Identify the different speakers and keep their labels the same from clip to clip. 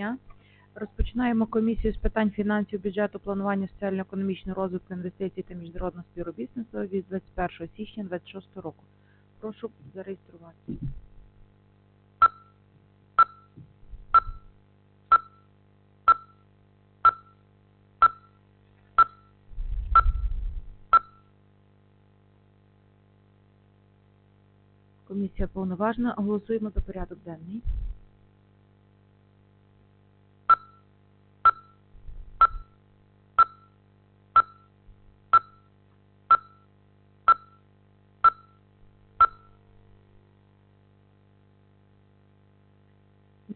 Speaker 1: дня. Розпочинаємо комісію з питань фінансів, бюджету, планування соціально-економічного розвитку, інвестицій та міжнародного співробітництва від 21 січня 2026 року. Прошу зареєструватися. Комісія повноважна. Голосуємо за порядок денний.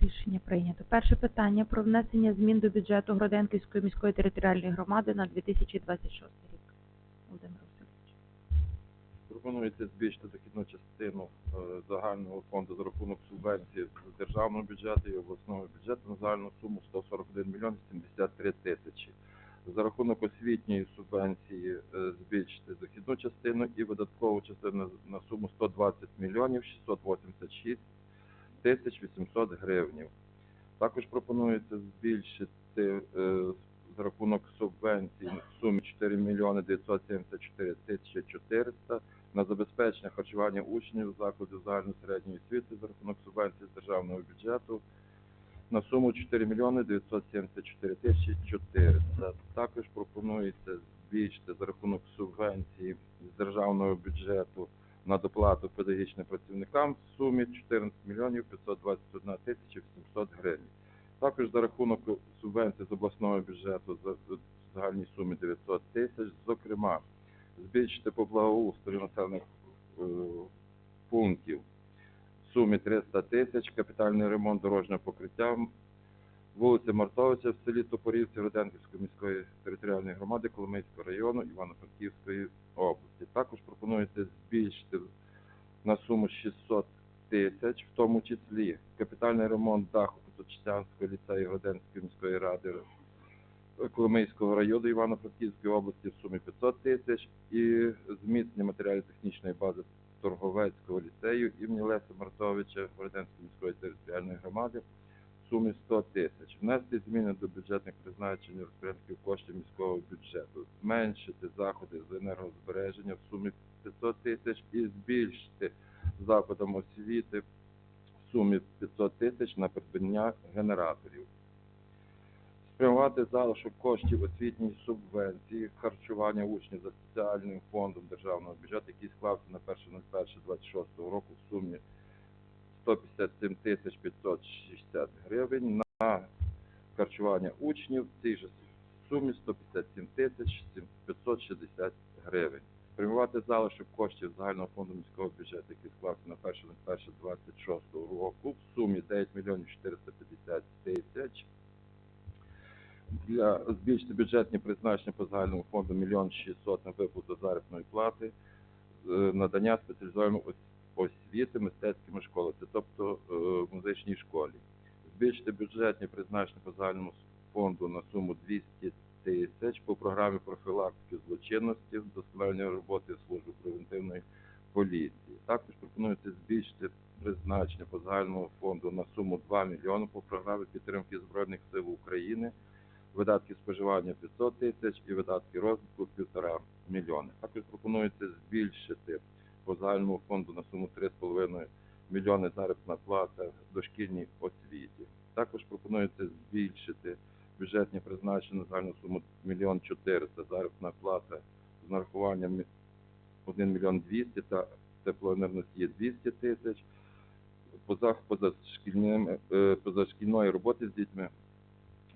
Speaker 1: Рішення прийнято. Перше питання про внесення змін до бюджету Гроденківської міської територіальної громади на 2026 рік. Володимир Васильович.
Speaker 2: Пропонується збільшити дохідну частину е, загального фонду за рахунок субвенції з державного бюджету і обласного бюджету на загальну суму 141 мільйон 73 тисячі. За рахунок освітньої субвенції е, збільшити дохідну частину і видаткову частину на суму 120 мільйонів 686 тисяч 800 гривнів. Також пропонується збільшити е, за рахунок субвенцій в сумі 4 мільйони 974 тисячі 400 на забезпечення харчування учнів закладів загальної середньої освіти за рахунок субвенції з державного бюджету на суму 4 мільйони 974 тисячі 400. Також пропонується збільшити за рахунок субвенції з державного бюджету на доплату педагогічним працівникам в сумі 14 мільйонів 521 тисяча 700 гривень. Також за рахунок субвенцій з обласного бюджету за загальній сумі 900 тисяч, зокрема, збільшити по благоустрою населених е, пунктів в сумі 300 тисяч, капітальний ремонт дорожнього покриття вулиці Мартовича в селі Топорівці Роденківської міської територіальної громади Коломийського району Івано-Франківської області. Також пропонується збільшити на суму 600 тисяч, в тому числі капітальний ремонт даху Поточнянського ліцею Роденської міської ради Коломийського району Івано-Франківської області в сумі 500 тисяч і зміцнення матеріально-технічної бази Торговецького ліцею імені Леся Мартовича Роденської міської територіальної громади сумі 100 тисяч. Внести зміни до бюджетних призначень розпорядків коштів міського бюджету, зменшити заходи з енергозбереження в сумі 500 тисяч і збільшити заходам освіти в сумі 500 тисяч на придбання генераторів. Спрямувати залишок коштів освітньої субвенції, харчування учнів за спеціальним фондом державного бюджету, який склався на 1.01.26 року в сумі 157 тисяч 560 гривень на харчування учнів. В цій же сумі 157 тисяч 560 гривень. Спрямувати залишок коштів загального фонду міського бюджету, який склався на 1.01.26 року в сумі 9 мільйонів 450 тисяч. Для збільшити бюджетні призначення по загальному фонду 1 мільйон 600 на виплату заробітної плати, е, надання спеціалізованої ос- освіти мистецькими школами, тобто е, музичній школі. Збільшити бюджетні призначення по загальному фонду на суму 200 тисяч по програмі профілактики злочинності, вдосконалення роботи служби превентивної поліції. Також пропонується збільшити призначення по загальному фонду на суму 2 мільйони по програмі підтримки Збройних сил України видатки споживання 500 тисяч і видатки розвитку 1,5 мільйони. Також пропонується збільшити по загальному фонду на суму 3,5 мільйони заробітна плата дошкільній освіті. Також пропонується збільшити бюджетні призначення на загальну суму 1 мільйон 400 заробітна плата з нарахуванням 1 мільйон 200 та теплоенергоносії 200 тисяч. Е, позашкільної роботи з дітьми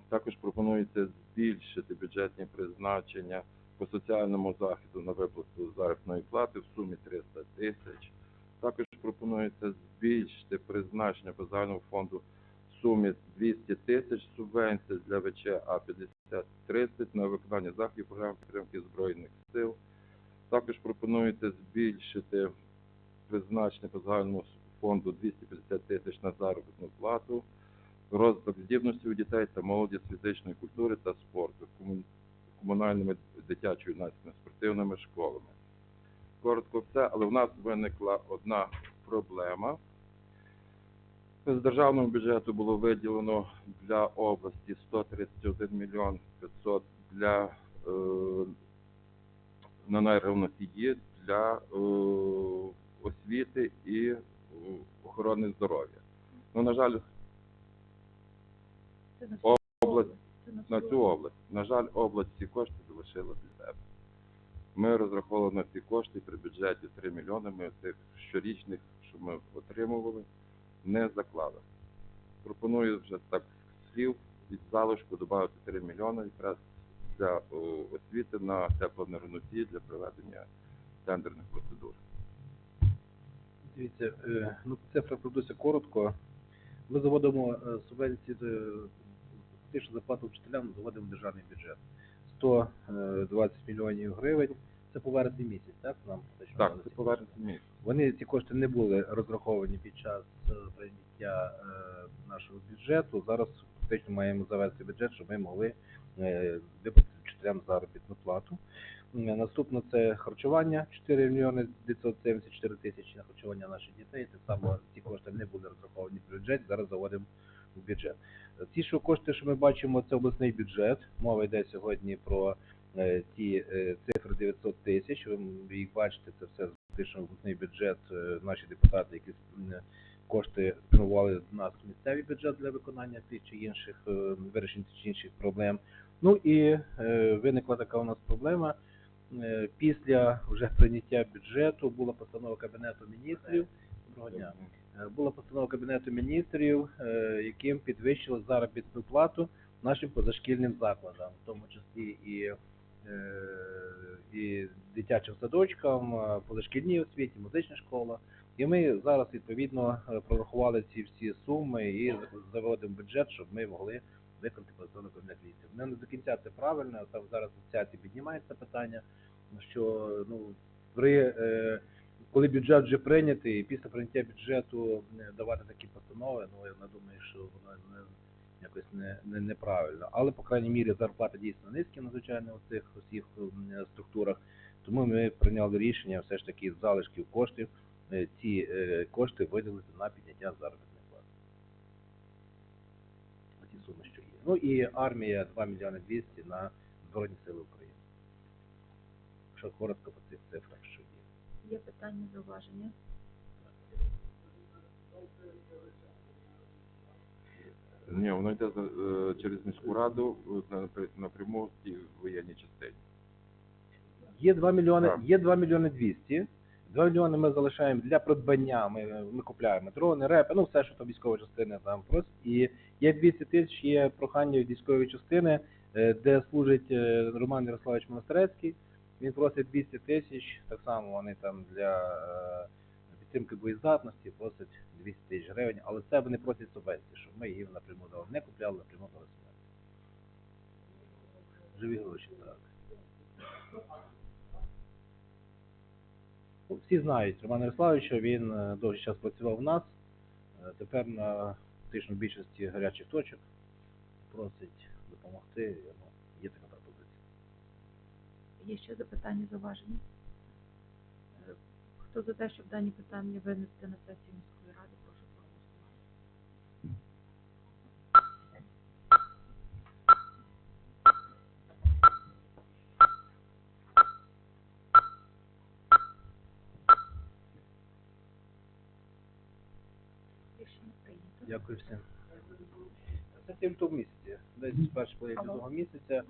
Speaker 2: також пропонується збільшити бюджетні призначення по соціальному захисту на виплату заробітної плати в сумі 300 тисяч. Також пропонується збільшити призначення по загальному фонду в сумі 200 тисяч субвенцій для ВЧ А-50-30 на виконання заходів програми підтримки Збройних сил. Також пропонується збільшити призначення по загальному фонду 250 тисяч на заробітну плату розвиток здібності у дітей та молоді з фізичної культури та спорту, комунальними дитячою юнацькими спортивними школами. Коротко все, але в нас виникла одна проблема. З державного бюджету було виділено для області 131 мільйон 500 для е, на найрівносії для е, освіти і охорони здоров'я. Ну, на жаль, область на цю область. На жаль, область ці кошти залишила для себе. Ми розраховували на ці кошти при бюджеті 3 мільйони. Ми цих щорічних, що ми отримували, не заклали. Пропоную вже так слів від залишку додати 3 мільйони якраз для освіти на теплонерносії для проведення тендерних процедур.
Speaker 3: Дивіться, е, ну цифра пройдуся коротко. Ми заводимо е, субвенції е, фактично зарплату вчителям, заводимо в державний бюджет. 120 мільйонів гривень. Це по вересні місяць, так? Нам
Speaker 2: Так, це
Speaker 3: ці
Speaker 2: повернеться місць.
Speaker 3: Вони ці кошти не були розраховані під час е, прийняття е, нашого бюджету. Зараз фактично маємо завести бюджет, щоб ми могли е, виплатити вчителям заробітну плату. Наступно це харчування 4 мільйони 974 тисячі на харчування наших дітей. Так само ці кошти не були розраховані в бюджет. Зараз заводимо в бюджет. Ці що кошти, що ми бачимо, це обласний бюджет. Мова йде сьогодні про е, ті е, цифри 900 тисяч. Ви їх бачите, це все фактично обласний бюджет. е, Наші депутати, які кошти спрямували в нас місцевий бюджет для виконання тих чи інших вирішень тих чи інших проблем. Ну і виникла така у нас проблема. Після вже прийняття бюджету була постанова Кабінету міністрів. Доброго дня. Е, Була постанова Кабінету міністрів, е, яким підвищили заробітну плату нашим позашкільним закладам, в тому числі і, е, і дитячим садочкам, позашкільній освіті, музична школа. І ми зараз відповідно прорахували ці всі суми і заводимо бюджет, щоб ми могли виконати постанову Кабінету міністрів. Не до кінця це правильно, там зараз асоціації піднімається питання, що ну при коли бюджет вже прийнятий, і після прийняття бюджету е, давати такі постанови, ну я думаю, що воно не якось не, не неправильно. Але по крайній мірі зарплати дійсно низькі, надзвичайно у цих усіх структурах. Тому ми прийняли рішення все ж таки залишків коштів е, ці е, кошти виділити на підняття заробітних плат. Ці суми, що є. Ну і армія 2 мільйони 200 на Збройні Сили України. Якщо коротко по цих цифрах, що є.
Speaker 1: Питання, зауваження?
Speaker 2: Ні, воно йде за- е, через міську раду е, напря- напряму в ті воєнній частині.
Speaker 3: Є 2 мільйони,
Speaker 2: Так.
Speaker 3: є 2 мільйони 200. 2 мільйони ми залишаємо для придбання. Ми, ми купляємо дрони, репи, ну все, що там військова частина там просто. І є 200 тисяч, є прохання від військової частини, е, де служить е, Роман Ярославович Монастирецький. Він просить 200 тисяч, так само вони там для е, підтримки боєздатності просять 200 тисяч гривень, але це вони просять субвенції, щоб ми їм напряму дали. Не купляли, напряму дали субвенції. Живі гроші, так. Ну, Всі знають Романа Ярославовича, він е, довгий час працював в нас. Е, Тепер на фактично більшості гарячих точок просить допомогти. Є така.
Speaker 1: Є ще запитання, зауваження? Е, Хто за те, щоб дані питання винести на сесію міської ради, прошу проголосувати. Рішення прийнято.
Speaker 3: Дякую всім. Це тим в місяці. Десь з першої половини
Speaker 1: Ага.
Speaker 3: того місяця